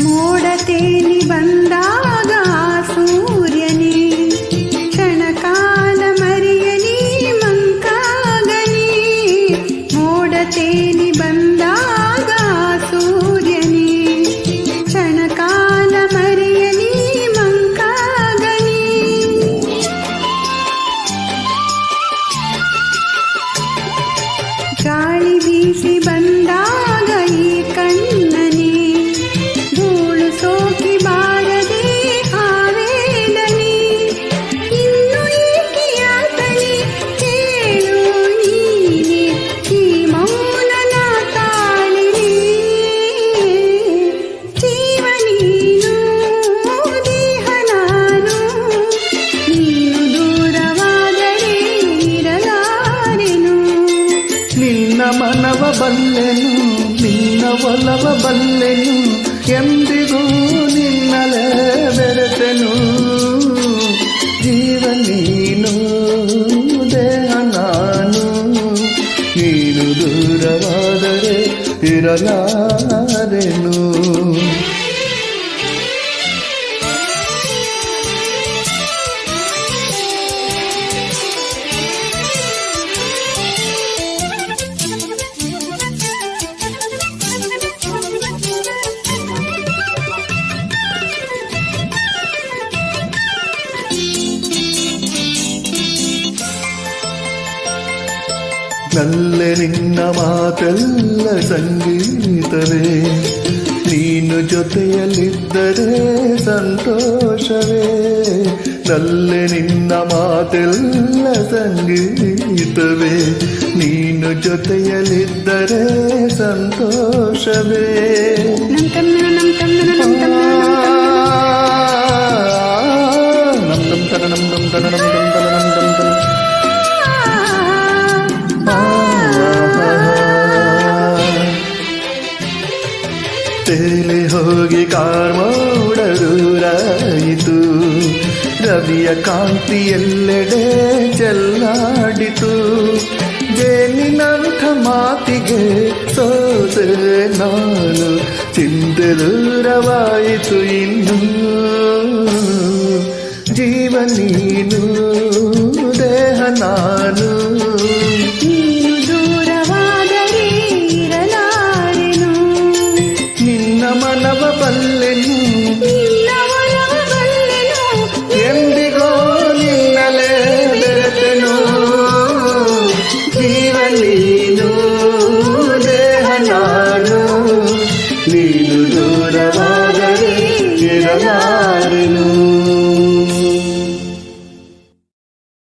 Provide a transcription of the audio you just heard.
ಮೋಡತೇಲಿ ಬಂದಾಗ ಸೂರ್ಯನೇ, ಕ್ಷಣಕಾಲ ಮರೆಯಲಿ ಮಂಕಾಗಲಿ. ಮೋಡತೇಲಿ ಬಂದಾಗ ಸೂರ್ಯನೇ, ಕ್ಷಣಕಾಲ ಮರೆಯಲಿ ಮಂಕಾಗಲಿ. ಗಾಳಿ ಬೀಸಿ ಬಂದಾಗ ನಿನ್ನ ಮನವ ಬಲ್ಲೆನು ನಿನ್ನ ಒಲವ ಬಲ್ಲೆನು ಎಂದಿಗೂ ನಿನ್ನಲೇ ಬೆರೆತೆನು ಜೀವ ನೀನು ದೇಹ ನಾನು ನೀನು ದೂರವಾದರೆ ಇರಲಾರೆನು ನಲ್ಲೆ ನಿನ್ನ ಮಾತೆಲ್ಲ ಸಂಗೀತವೇ. ನೀನು ಜೊತೆಯಲ್ಲಿದ್ದರೆ ಸಂತೋಷವೇ. ನಲ್ಲೆ ನಿನ್ನ ಮಾತೆಲ್ಲ ಸಂಗೀತವೇ. ನೀನು ಜೊತೆಯಲ್ಲಿದ್ದರೆ ಸಂತೋಷವೇ. ತೇಲಿ ಹೋಗಿ ಕಾರ್ಮ ದೂರಾಯಿತು ರವಿಯ ಕಾಂತಿ ಎಲ್ಲೆಡೆ ಚೆಲ್ಲಾಡಿತು ಜೇನಿನಂಥ ಮಾತಿಗೆ ಸೋತೆ ನಾನು. ಚಿಂತೆ ದೂರವಾಯಿತು ಇನ್ನು. ಜೀವ ನೀನು, ದೇಹ ನಾನು. నవనవ పల్లెను ఎందిగో నిన్నలే బెరతెను జీవ నీను దేహ నాను నీ